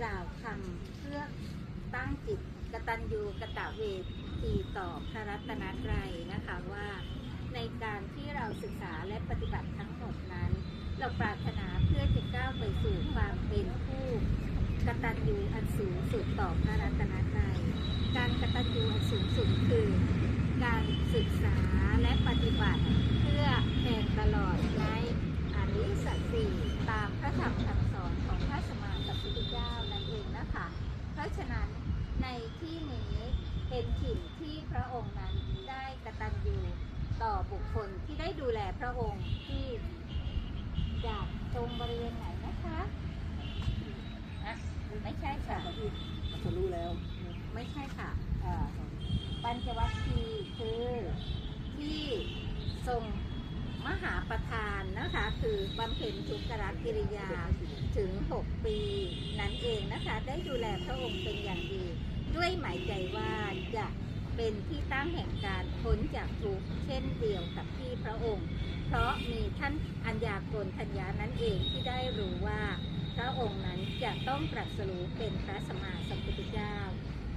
กล่าวคำเพื่อตั้งจิตกตัญญูกะตะเวทีต่อพระรัตนตรัยนะคะว่า ในการที่เราศึกษาและปฏิบัติทั้งหมดนั้น เราปรารถนาเพื่อจะก้าวไปสู่ความเป็นผู้กตัญญูอันสูงสุดต่อพระรัตนตรัยการกตัญญูอันสูงสุดคือ การศึกษาและปฏิบัติเพื่อแทนอริยสัจสี่ตามพระธรรมคำสอนของพระสมมาสัมพุทธเจ้านั่นเองนะคะ เพราะฉะนั้นในที่นี้เป็นถิ่นที่พ ระองค์นั้นได้กตัญญูต่อบุคคลที่ได้ดูแลพระองค์ที่จากตรงบริเวณไหนนะคะอะไม่ใช่ค่ะจะรู้แล้ว ไม่ใช่ค่ะเอ่อปัญจวัคคีย์คือที่ทรงมหาประธานนะคะ คือบำเพ็ญทุกขกิริยาถึง 6 ปีนั้นเองนะคะ ได้ดูแลพระองค์เป็นอย่างดี ด้วยหมายใจว่าจะ เป็นที่ตั้งแห่งการพ้นจากทุกข์เช่นเดียวกับที่พระองค์ เพราะมีท่านอัญญากรทัญญานั้นเองที่ได้รู้ว่า พระองค์นั้นจะต้องตรัสรู้เป็นพระสมมาสัมพุทธเจ้า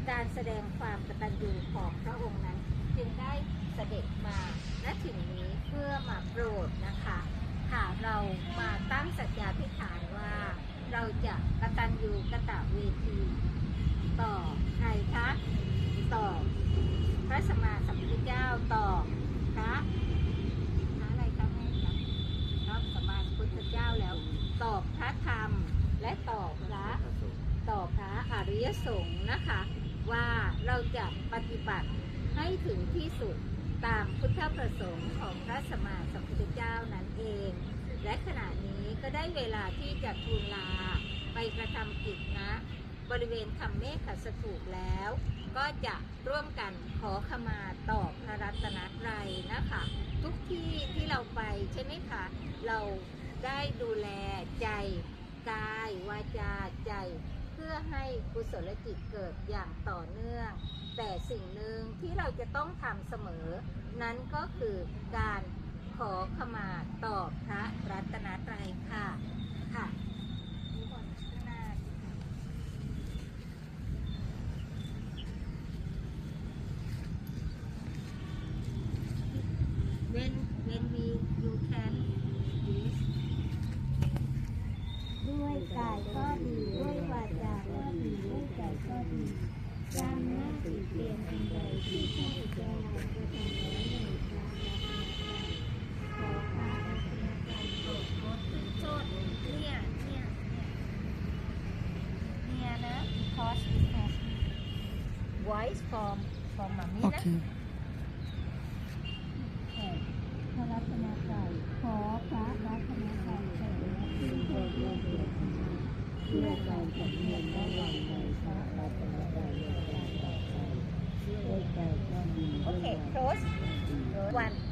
การแสดงความกตัญญูของพระองค์นั้นจึงได้เสด็จมาณถิ่นนี้เพื่อมาโปรดนะคะหากเรามาตั้งสัจจาธิฐานว่า เราจะกตัญญูกตะเวที ต่อใครคะต่อ ระสัมมาสัมพุทธเจ้าต่อพระพระอะไรคะแม่คะพระสัมมาสัมพุทธเจ้าแล้วต่อพระธรรมและต่อพระต่อพระอริยสงฆ์นะคะ ว่าเราจะปฏิบัติให้ถึงที่สุดตามพุทธประสงค์ของพระสมมาสัมพุทธเจ้านั่นเอง และขณะนี้ก็ได้เวลาที่จะทูลลาไปกระทำกิจนะ บริเวณธรรมเมฆสถูปแล้ว ก็จะร่วมกันขอขมาต่อพระรัตนตรัยนะคะ ทุกที่ที่เราไปใช่ไหมคะเราได้ดูแลใจกายวาจาใจเพื่อให้กุศลจิตเกิดอย่างต่อเนื่อง แต่สิ่งหนึ่งที่เราจะต้องทำเสมอ นั้นก็คือการขอขมาต่อพระรัตนตรัยค่ะ wise from from Manila. Okay. Okay, close. One.